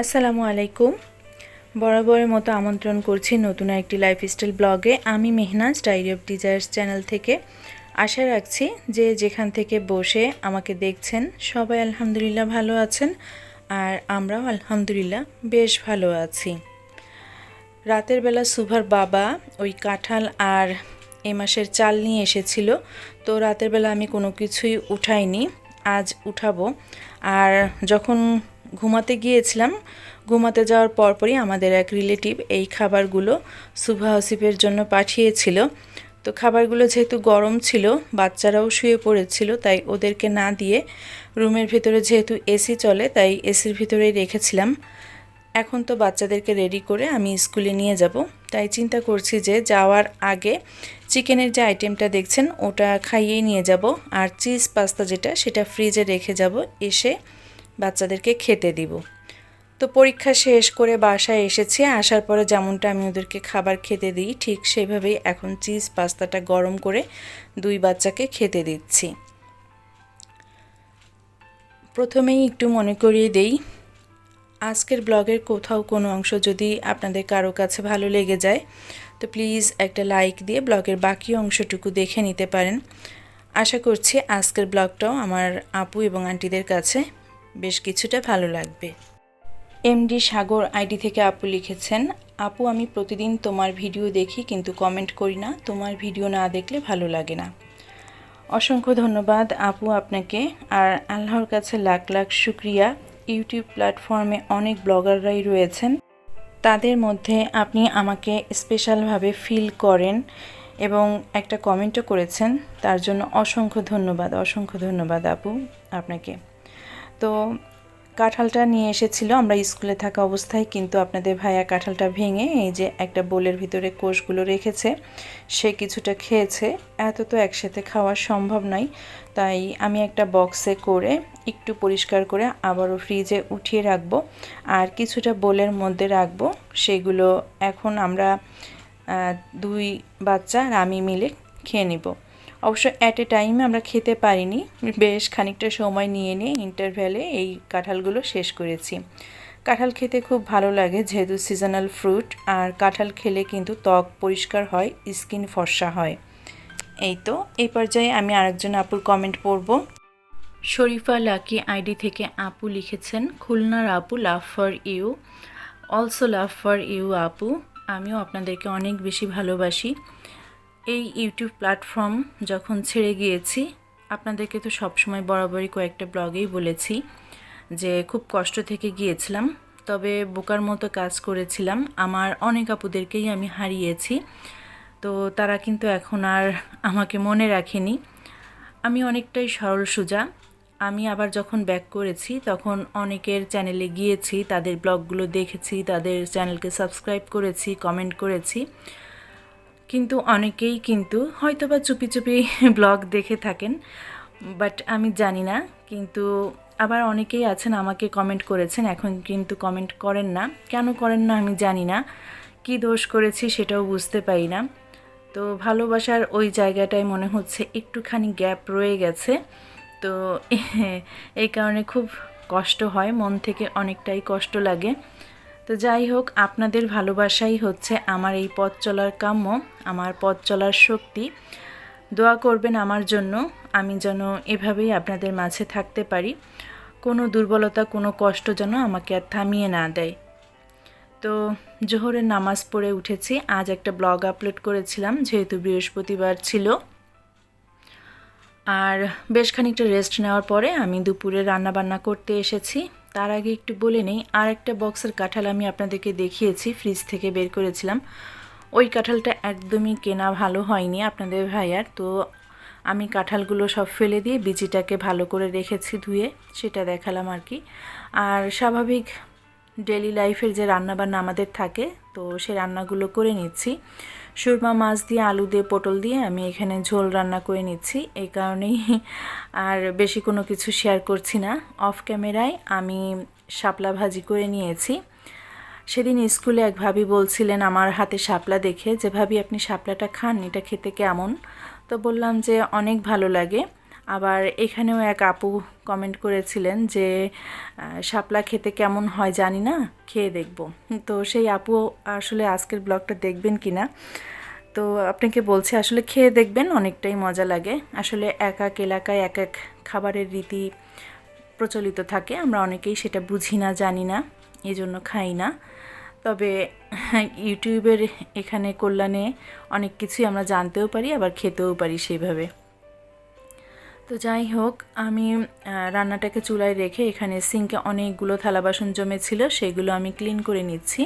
আসসালামু আলাইকুম। বরাবরের মতো আমন্ত্রণ করছি নতুন একটি লাইফস্টাইল ব্লগে আমি Mehnaz diary of desires channel থেকে। আশা রাখছি যে যেখান থেকে বসে আমাকে দেখছেন, সবাই আলহামদুলিল্লাহ ভালো আছেন আর আমরাও আলহামদুলিল্লাহ বেশ ভালো আছি। রাতের বেলা সুভার বাবা ওই কাঁঠাল আর এ মাসের চাল নিয়ে এসেছিল, তো রাতের বেলা আমি কোনো কিছুই উঠাইনি। আজ উঠাবো। আর যখন ঘুমাতে গিয়েছিলাম। ঘুমাতে যাওয়ার পরপরই আমাদের এক রিলেটিভ এই খাবারগুলো সুভা হসিফের জন্য পাঠিয়েছিল। তো খাবারগুলো যেহেতু গরম ছিল, বাচ্চারাও শুয়ে পড়েছিল, তাই ওদেরকে না দিয়ে রুমের ভিতরে যেহেতু এসি চলে, তাই এসির ভিতরেই রেখেছিলাম। এখন তো বাচ্চাদেরকে রেডি করে আমি স্কুলে নিয়ে যাব। তাই চিন্তা করছি যে যাওয়ার আগে চিকেনের যে আইটেমটা দেখছেন, ওটা খাইয়েই নিয়ে যাব। আর চিজ পাস্তা যেটা, সেটা ফ্রিজে রেখে যাব। এসে বাচ্চাদেরকে খেতে দিব। তো পরীক্ষা শেষ করে বাসায় এসেছি। আসার পরে যেমনটা আমি ওদেরকে খাবার খেতে দিই, ঠিক সেভাবেই এখন চিজ পাস্তাটা গরম করে দুই বাচ্চাকে খেতে দিচ্ছি। প্রথমেই একটু মনে করিয়ে দেই, আজকের ব্লগের কোথাও কোনো অংশ যদি আপনাদের কারও কাছে ভালো লেগে যায়, তো প্লিজ একটা লাইক দিয়ে ব্লগের বাকি অংশটুকু দেখে নিতে পারেন। আশা করছি আজকের ব্লগটাও আমার আপু এবং আন্টিদের কাছে বেশ কিছুটা ভালো লাগবে। এমডি সাগর আইডি থেকে আপু লিখেছেন, আপু, আমি প্রতিদিন তোমার ভিডিও দেখি কিন্তু কমেন্ট করি না। তোমার ভিডিও না দেখলে ভালো লাগে না। অসংখ্য ধন্যবাদ আপু আপনাকে। আর আল্লাহর কাছে লাখ লাখ শুক্রিয়া। ইউটিউব প্ল্যাটফর্মে অনেক ব্লগাররাই রয়েছেন। তাদের মধ্যে আপনি আমাকে স্পেশালভাবে ফিল করেন এবং একটা কমেন্টও করেছেন। তার জন্য অসংখ্য ধন্যবাদ অসংখ্য ধন্যবাদ আপু আপনাকে। তো কাঁঠালটা নিয়ে এসেছিল। আমরা স্কুলে থাকা অবস্থায় কিন্তু আপনাদের ভাইয়া কাঁঠালটা ভেঙে এই যে একটা বোলের ভিতরে কোষগুলো রেখেছে, সে কিছুটা খেয়েছে। এত তো একসাথে খাওয়া সম্ভব নয়। তাই আমি একটা বক্সে করে একটু পরিষ্কার করে আবারও ফ্রিজে উঠিয়ে রাখব। আর কিছুটা বোলের মধ্যে রাখব। সেগুলো এখন আমরা দুই বাচ্চা আর আমি মিলে খেয়ে নিব। অবশ্য অ্যাট এ টাইমে আমরা খেতে পারিনি। বেশ খানিকটা সময় নিয়ে নিয়ে ইন্টারভ্যালে এই কাঁঠালগুলো শেষ করেছি। কাঁঠাল খেতে খুব ভালো লাগে, যেহেতু সিজনাল ফ্রুট আর কাঁঠাল খেলে কিন্তু ত্বক পরিষ্কার হয় স্কিন ফর্সা হয়। এই তো এই পর্যায়ে আমি আরেকজন আপুর কমেন্ট পড়ব। শরীফা লাকি আইডি থেকে আপু লিখেছেন, খুলনার আপু love for you also love for you আপু, আমিও আপনাদেরকে অনেক বেশি ভালোবাসি। এই ইউটিউব প্ল্যাটফর্ম যখন ছেড়ে গিয়েছি, আপনাদেরকে তো সবসময় বরাবরই কয়েকটা ব্লগেই বলেছি যে খুব কষ্ট থেকে গিয়েছিলাম, তবে বোকার মতো কাজ করেছিলাম। আমার অনেক আপুদেরকেই আমি হারিয়েছি, তো তারা কিন্তু এখন আর আমাকে মনে রাখেনি। আমি অনেকটাই সরল সোজা। আমি আবার যখন ব্যাক করেছি, তখন অনেকের চ্যানেলে গিয়েছি, তাদের ব্লগগুলো দেখেছি, তাদের চ্যানেলকে সাবস্ক্রাইব করেছি কমেন্ট করেছি। কিন্তু অনেকেই কিন্তু হয়তো বা চুপি চুপি ব্লগ দেখে থাকেন, বাট আমি জানি না। কিন্তু আবার অনেকেই আছেন, আমাকে কমেন্ট করেছেন, এখন কিন্তু কমেন্ট করেন না। কেন করেন না আমি জানি না। কি দোষ করেছি সেটাও বুঝতে পারি না। তো ভালোবাসার ওই জায়গাটায় মনে হচ্ছে একটুখানি গ্যাপ রয়ে গেছে। তো এই কারণে খুব কষ্ট হয়, মন থেকে অনেকটাই কষ্ট লাগে। তো যাই হোক, আপনাদের ভালোবাসাই হচ্ছে আমার এই পথ চলার কাম্য, আমার পথ চলার শক্তি। দোয়া করবেন আমার জন্য, আমি যেন এভাবেই আপনাদের মাঝে থাকতে পারি। কোনো দুর্বলতা, কোনো কষ্ট যেন আমাকে আর থামিয়ে না দেয়। তো জোহরের নামাজ পড়ে উঠেছি, আজ একটা ব্লগ আপলোড করেছিলাম, যেহেতু বৃহস্পতিবার ছিল। আর বেশ খানিকটা রেস্ট নেওয়ার পরে আমি দুপুরে রান্না বান্না করতে এসেছি। তার আগে একটু বলে নেই আর একটা বক্সের কাঁঠাল আমি আপনাদেরকে দেখিয়েছি, ফ্রিজ থেকে বের করেছিলাম। ওই কাঁঠালটা একদমই কেনা ভালো হয়নি আপনাদের ভাইয়ার, তো আমি কাঁঠালগুলো সব ফেলে দিয়ে বিচিটাকে ভালো করে রেখেছি ধুয়ে, সেটা দেখালাম আর কি। আর স্বাভাবিক ডেলি লাইফের যে রান্নাবান্না আমাদের থাকে, তো সে রান্নাগুলো করে নিচ্ছি। সুরমা মাছ দিয়ে আলু দিয়ে পটল দিয়ে আমি এখানে ঝোল রান্না করে নিচ্ছি। এই কারণেই আর বেশি কোনো কিছু শেয়ার করছি না। অফ ক্যামেরায় আমি শাপলা ভাজি করে নিয়েছি। সেদিন স্কুলে এক ভাবি বলছিলেন, আমার হাতে শাপলা দেখে যে ভাবি আপনি শাপলাটা খান, এটা খেতে কেমন? তো বললাম যে, অনেক ভালো লাগে। আবার এখানেও এক আপু কমেন্ট করেছিলেন যে শাপলা খেতে কেমন হয় জানি না, খেয়ে দেখব। তো সেই আপু আসলে আজকের ব্লগটা দেখবেন কি না তো আপনাকে বলছি, আসলে খেয়ে দেখবেন, অনেকটাই মজা লাগে। আসলে এক এক এলাকায় এক এক খাবারের রীতি প্রচলিত থাকে, আমরা অনেকেই সেটা বুঝি না, জানি না এই জন্য খাই না। তবে ইউটিউবের এখানে কল্যাণে অনেক কিছুই আমরা জানতেও পারি, আবার খেতেও পারি সেইভাবে তো যাই হোক, আমি রান্নাটাকে চুলায় রেখে এখানে সিঙ্কে অনেকগুলো থালা বাসন জমেছিল, সেগুলো আমি ক্লিন করে নিচ্ছি।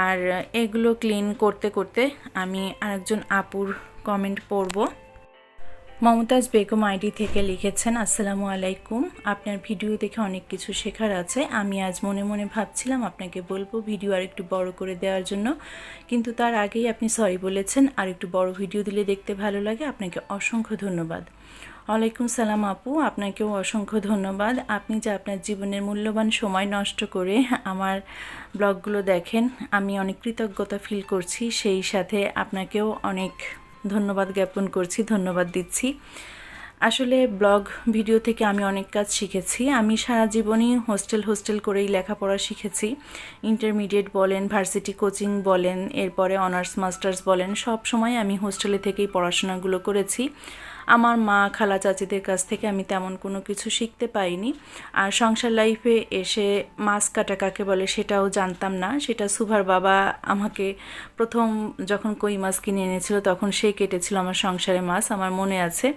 আর এগুলো ক্লিন করতে করতে আমি আরেকজন আপুর কমেন্ট পড়ব। মমতাজ বেগম আইডি থেকে লিখেছেন, আসসালামু আলাইকুম। আপনার ভিডিও দেখে অনেক কিছু শেখার আছে। আমি আজ মনে মনে ভাবছিলাম আপনাকে বলব ভিডিও আর একটু বড় করে দেওয়ার জন্য। কিন্তু তার আগেই আপনি সরি বলেছেন। আর একটু বড় ভিডিও দিলে দেখতে ভালো লাগে। আপনাকে অসংখ্য ধন্যবাদ। ওয়ালাইকুম সালাম আপু। আপনাকেও অসংখ্য ধন্যবাদ। আপনি যে আপনার জীবনের মূল্যবান সময় নষ্ট করে আমার ব্লগগুলো দেখেন, আমি অনেক কৃতজ্ঞতা ফিল করছি। সেই সাথে আপনাকেও অনেক ধন্যবাদ জ্ঞাপন করছি, ধন্যবাদ দিচ্ছি। আসলে ব্লগ ভিডিও থেকে আমি অনেক কাজ শিখেছি। আমি সারা জীবনই হোস্টেল হোস্টেল করেই লেখাপড়া শিখেছি। ইন্টারমিডিয়েট বলেন, ভার্সিটি কোচিং বলেন, এরপরে অনার্স, মাস্টার্স বলেন, সব সময় আমি হোস্টেলে থেকেই পড়াশোনাগুলো করেছি। আমার মা, খালা চাচিদের কাছ থেকে আমি তেমন কোনো কিছু শিখতে পাইনি। আর সংসার লাইফে এসে মাছ কাটা কাকে বলে সেটাও জানতাম না। সেটা সুভার বাবা আমাকে প্রথম যখন কই মাছ কিনে এনেছিল তখন সে কেটেছিল আমার সংসারে মাছ, আমার মনে আছে।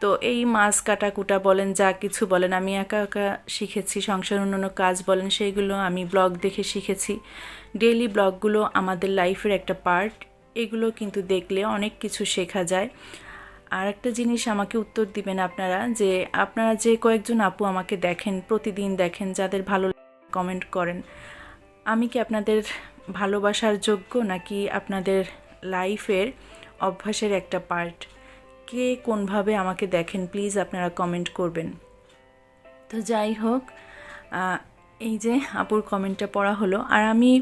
তো এই মাছ কাটা কুটা বলেন, যা কিছু বলেন, আমি একা একা শিখেছি, সংসার অন্যান্য কাজ বলেন, সেইগুলো আমি ব্লগ দেখে শিখেছি। ডেইলি ব্লগগুলো আমাদের লাইফের একটা পার্ট এগুলো কিন্তু দেখলে অনেক কিছু শেখা যায়। আর একটা জিনিস আমাকে উত্তর দিবেন আপনারা, যে আপনারা যে কয়েকজন আপু আমাকে দেখেন, প্রতিদিন দেখেন, যাদের ভালো কমেন্ট করেন, আমি কি আপনাদের ভালোবাসার যোগ্য নাকি আপনাদের লাইফের অভ্যাসের একটা পার্ট কে কোনভাবে আমাকে দেখেন প্লিজ আপনারা কমেন্ট করবেন। তো যাই হোক এই যে আপুর কমেন্টটা পড়া হলো, আর আমি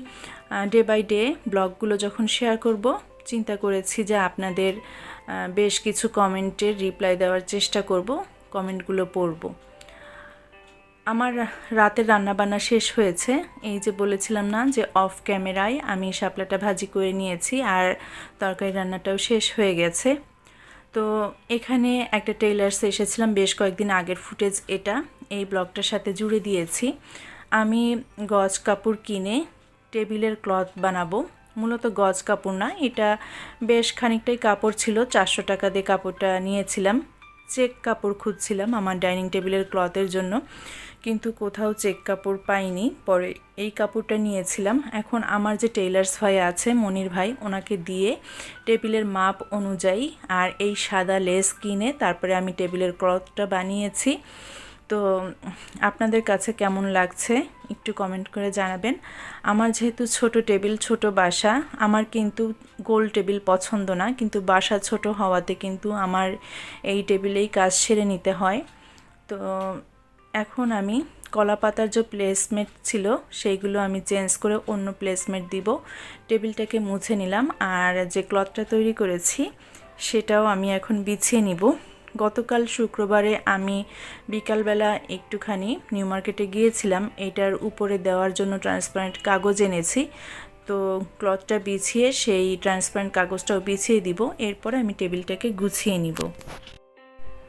ডে বাই ডে ব্লগগুলো যখন শেয়ার করব, চিন্তা করেছি যে আপনাদের বেশ কিছু কমেন্টের রিপ্লাই দেওয়ার চেষ্টা করব, কমেন্টগুলো পড়ব। আমার রাতের রান্নাবান্না শেষ হয়েছে। এই যে বলেছিলাম না যে, অফ ক্যামেরায় আমি শাপলাটা ভাজি করে নিয়েছি আর তরকারি রান্নাটাও শেষ হয়ে গেছে। তো এখানে একটা টেইলার্সে এসেছিলাম বেশ কয়েকদিন আগের ফুটেজ এটা। এই ব্লগটার সাথে জুড়ে দিয়েছি। আমি গজ কাপড় কিনে টেবিলের ক্লথ বানাবো। মূলত গজ কাপড় না, এটা বেশ খানিকটাই কাপড় ছিল, চারশো টাকা দিয়ে কাপড়টা নিয়েছিলাম। চেক কাপড় খুঁজছিলাম আমার ডাইনিং টেবিলের ক্লথের জন্য, কিন্তু কোথাও চেক কাপড় পাইনি। পরে এই কাপড়টা নিয়েছিলাম। এখন আমার যে টেইলার্স ভাই আছে, মনির ভাই, ওনাকে দিয়ে টেবিলের মাপ অনুযায়ী আর এই সাদা লেস কিনে তারপরে আমি টেবিলের ক্লথটা বানিয়েছি। তো আপনাদের কাছে কেমন লাগছে একটু কমেন্ট করে জানাবেন। আমার যেহেতু ছোট টেবিল, ছোট বাসা, আমার কিন্তু গোল টেবিল পছন্দ না, কিন্তু বাসা ছোট হওয়াতে কিন্তু আমার এই টেবিলেই কাজ সেরে নিতে হয়। তো এখন আমি কলা পাতার যে প্লেসমেন্ট ছিল, সেইগুলো আমি চেঞ্জ করে অন্য প্লেসমেন্ট দিব। টেবিলটাকে মুছে নিলাম, আর যে ক্লথটা তৈরি করেছি, সেটাও আমি এখন বিছিয়ে নিব। গতকাল শুক্রবারে আমি বিকালবেলা একটুখানি নিউ মার্কেটে গিয়েছিলাম। এটার উপরে দেওয়ার জন্য ট্রান্সপারেন্ট কাগজ এনেছি। তো ক্লথটা বিছিয়ে সেই ট্রান্সপারেন্ট কাগজটাও বিছিয়ে দিব। এরপরে আমি টেবিলটাকে গুছিয়ে নিব।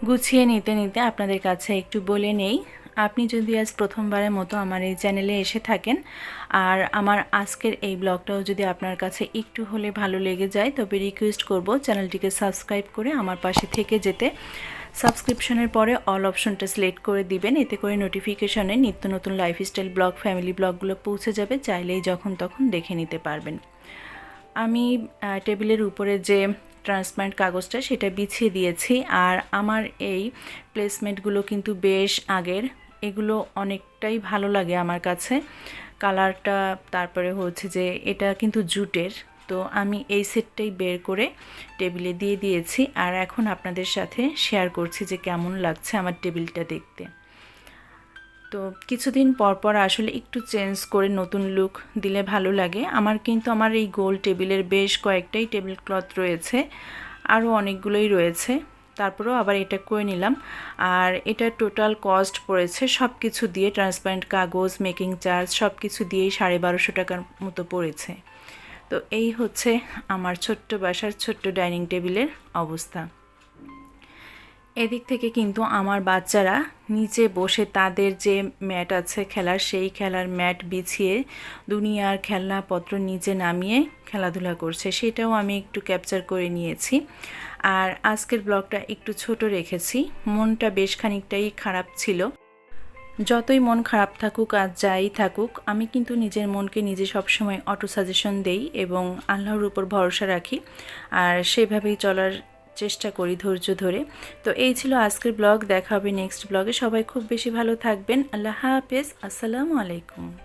গুছিয়ে নিতে নিতে আপনাদের কাছে একটু বলে নেই আপনি যদি আজ প্রথমবারের মতো আমার এই চ্যানেলে এসে থাকেন, আর আমার আজকের এই ব্লগটাও যদি আপনার কাছে একটু হলে ভালো লেগে যায়, তবে রিকোয়েস্ট করব চ্যানেলটিকে সাবস্ক্রাইব করে আমার পাশে থেকে যেতে। সাবস্ক্রিপশনের পরে অল অপশনটা সিলেক্ট করে দিবেন, এতে করে নোটিফিকেশনে নিত্য নতুন লাইফস্টাইল ব্লগ ফ্যামিলি ব্লগগুলো পৌঁছে যাবে, চাইলেই যখন তখন দেখে নিতে পারবেন। আমি টেবিলের উপরে যে ট্রান্সপারেন্ট কাগজটা সেটা বিছিয়ে দিয়েছি। আর আমার এই প্লেসমেন্টগুলো কিন্তু বেশ আগের। এগুলো অনেকটাই ভালো লাগে আমার কাছে। কালারটা তারপরে হচ্ছে যে এটা কিন্তু জুটের। তো আমি এই সেটটাই বের করে টেবিলে দিয়ে দিয়েছি। আর এখন আপনাদের সাথে শেয়ার করছি যে কেমন লাগছে আমার টেবিলটা দেখতে। তো কিছুদিন পর পর আসলে একটু চেঞ্জ করে নতুন লুক দিলে ভালো লাগে। আমার কিন্তু আমার এই গোল টেবিলের বেশ কয়েকটাই টেবিল ক্লথ রয়েছে আরও অনেকগুলোই রয়েছে। তারপরেও আবার এটা করে নিলাম। আর এটা টোটাল কস্ট পড়েছে সব কিছু দিয়ে ট্রান্সপারেন্ট কাগজ মেকিং চার্জ সব কিছু দিয়েই সাড়ে বারোশো টাকার মতো পড়েছে। তো এই হচ্ছে আমার ছোট্ট বাসার ছোট্ট ডাইনিং টেবিলের অবস্থা। এদিক থেকে কিন্তু আমার বাচ্চারা নিচে বসে তাদের যে ম্যাট আছে খেলার, সেই খেলার ম্যাট বিছিয়ে দুনিয়ার খেলনাপত্র নিচে নামিয়ে খেলাধুলা করছে। সেটাও আমি একটু ক্যাপচার করে নিয়েছি। আর আজকের ব্লগটা একটু ছোট রেখেছি। মনটা বেশ খানিকটাই খারাপ ছিল। যতই মন খারাপ থাকুক আর যাই থাকুক, আমি কিন্তু নিজের মনকে নিজে সবসময় অটো সাজেশন দেই এবং আল্লাহর উপর ভরসা রাখি। আর সেভাবেই চলার চেষ্টা করি ধৈর্য ধরে। তো এই ছিল আজকের ব্লগ, দেখা হবে নেক্সট ব্লগে। সবাই খুব বেশি ভালো থাকবেন। আল্লাহ হাফেজ। আসসালামু আলাইকুম।